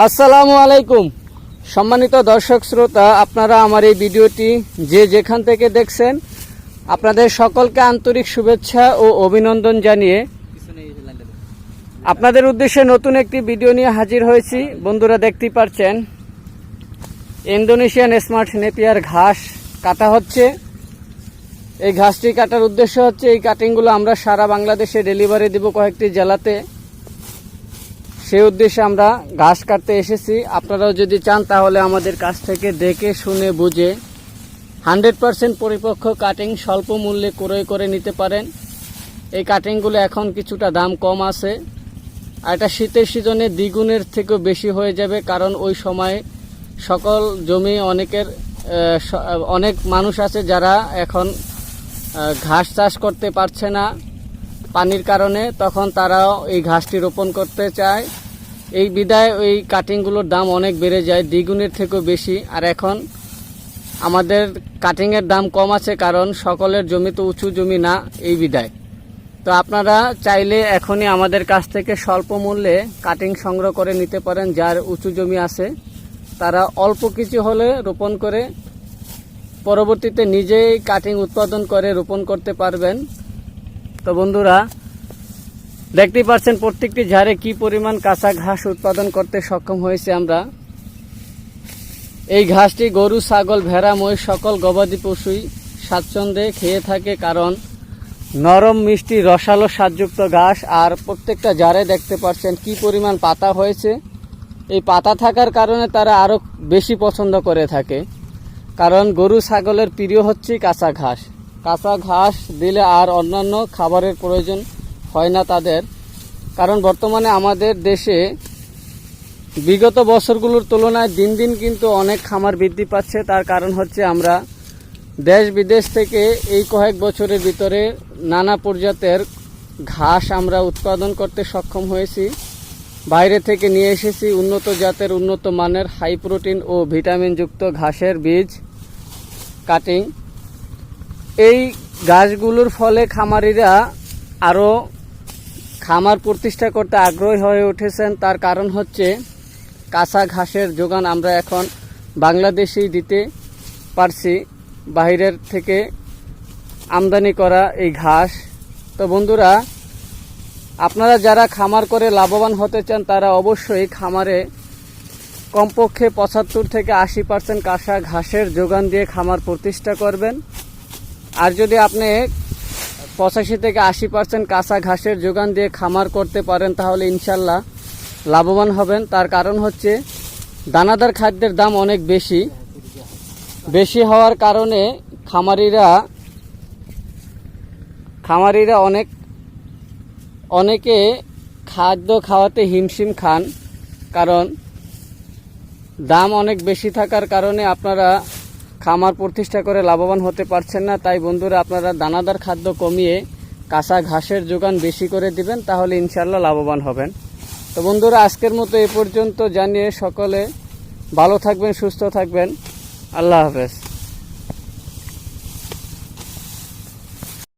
আসসালামু আলাইকুম। সম্মানিত দর্শক শ্রোতা, আপনারা আমার এই ভিডিওটি যে যেখান থেকে দেখছেন, আপনাদের সকলকে আন্তরিক শুভেচ্ছা ও অভিনন্দন জানিয়ে আপনাদের উদ্দেশ্যে নতুন একটি ভিডিও নিয়ে হাজির হয়েছি। বন্ধুরা দেখতেই পারছেন ইন্দোনেশিয়ান স্মার্ট নেপিয়ার ঘাস কাটা হচ্ছে। এই ঘাসটি কাটার উদ্দেশ্য হচ্ছে, এই কাটিংগুলো আমরা সারা বাংলাদেশে ডেলিভারি দেব কয়েকটি জেলাতে। সেই উদ্দেশ্যে আমরা ঘাস কাটতে এসেছি। আপনারাও যদি চান তাহলে আমাদের কাছ থেকে দেখে, শুনে, বুঝে হান্ড্রেড পারসেন্ট পরিপক্ষ কাটিং স্বল্প মূল্যে ক্রয় করে নিতে পারেন। এই কাটিংগুলো এখন কিছুটা দাম কম আছে। আর এটা শীতের সিজনে দ্বিগুণের থেকেও বেশি হয়ে যাবে, কারণ ওই সময় সকল জমি অনেকের অনেক মানুষ আছে যারা এখন ঘাস চাষ করতে পারছে না। পানির কারণে তখন তারাও এই ঘাসটি রোপণ করতে চায়। এই বিদায় ওই কাটিংগুলোর দাম অনেক বেড়ে যায়, দ্বিগুণের থেকেও বেশি। আর এখন আমাদের কাটিংয়ের দাম কম আছে কারণ সকলের জমি তো উঁচু জমি না, এই বিদায়। তো আপনারা চাইলে এখনই আমাদের কাছ থেকে স্বল্প মূল্যে কাটিং সংগ্রহ করে নিতে পারেন, যার উঁচু জমি আছে। তারা অল্প কিছু হলে রোপণ করে, পরবর্তীতে নিজেই কাটিং উৎপাদন করে, রোপণ করতে পারবেন। তো বন্ধুরা দেখতেই পাচ্ছেন প্রত্যেকটি ঝাড়ে কি পরিমাণ কাঁচা ঘাস উৎপাদন করতে সক্ষম হয়েছে আমরা। এই ঘাসটি গরু, ছাগল, ভেড়া, মহিষ, সকল গবাদি পশুই স্বাচ্ছন্দ্যে খেয়ে থাকে কারণ নরম, মিষ্টি, রসালো, স্বাদযুক্ত ঘাস। আর প্রত্যেকটা জারে দেখতে পাচ্ছেন কি পরিমাণ পাতা হয়েছে। এই পাতা থাকার কারণে তারা আরও বেশি পছন্দ করে থাকে। কারণ গরু, ছাগলের প্রিয় হচ্ছে কাঁচা ঘাস। কাঁচা ঘাস দিলে আর অন্যান্য খাবারের প্রয়োজন হয় না তাদের। কারণ বর্তমানে আমাদের দেশে বিগত বছরগুলোর তুলনায় দিন দিন কিন্তু অনেক খামার বৃদ্ধি পাচ্ছে। তার কারণ হচ্ছে আমরা দেশ বিদেশ থেকে এই কয়েক বছরের ভিতরে নানা প্রজাতের ঘাস আমরা উৎপাদন করতে সক্ষম হয়েছি। বাইরে থেকে নিয়ে এসেছি উন্নত জাতের, উন্নত মানের হাই প্রোটিন ও ভিটামিনযুক্ত ঘাসের বীজ কাটিং এই গাছগুলোর ফলে খামারিরা আরও খামার প্রতিষ্ঠা করতে আগ্রহী হয়ে উঠেছেন। তার কারণ হচ্ছে কাঁচা ঘাসের যোগান আমরা এখন বাংলাদেশেই দিতে পারছি। বাইরের থেকে আমদানি করা এই ঘাস। তো বন্ধুরা, আপনারা যারা খামার করে লাভবান হতে চান, তারা অবশ্যই খামারে কমপক্ষে পঁচাত্তর থেকে আশি পার্সেন্ট কাঁসা ঘাসের যোগান দিয়ে খামার প্রতিষ্ঠা করবেন। আর যদি আপনি পঁচাশি থেকে আশি পার্সেন্ট কাঁচা ঘাসের যোগান দিয়ে খামার করতে পারেন, তাহলে ইনশাল্লাহ লাভবান হবেন। তার কারণ হচ্ছে, দানাদার খাদ্যের দাম অনেক বেশি। বেশি হওয়ার কারণে খামারিরা খামারিরা অনেক, অনেকে খাদ্য খাওয়াতে হিমশিম খান। কারণ, দাম অনেক বেশি থাকার কারণে আপনারা খামার প্রতিষ্ঠা করে লাভবান হতে পারছেন না। তাই বন্ধুরা, আপনারা দানাদার খাদ্য কমিয়ে কাঁচা ঘাসের যোগান বেশি করে দিবেন, তাহলে ইনশাল্লাহ লাভবান হবেন। তো বন্ধুরা, আজকের মতো এ পর্যন্ত জানিয়ে সকলে ভালো থাকবেন, সুস্থ থাকবেন। আল্লাহ হাফেজ।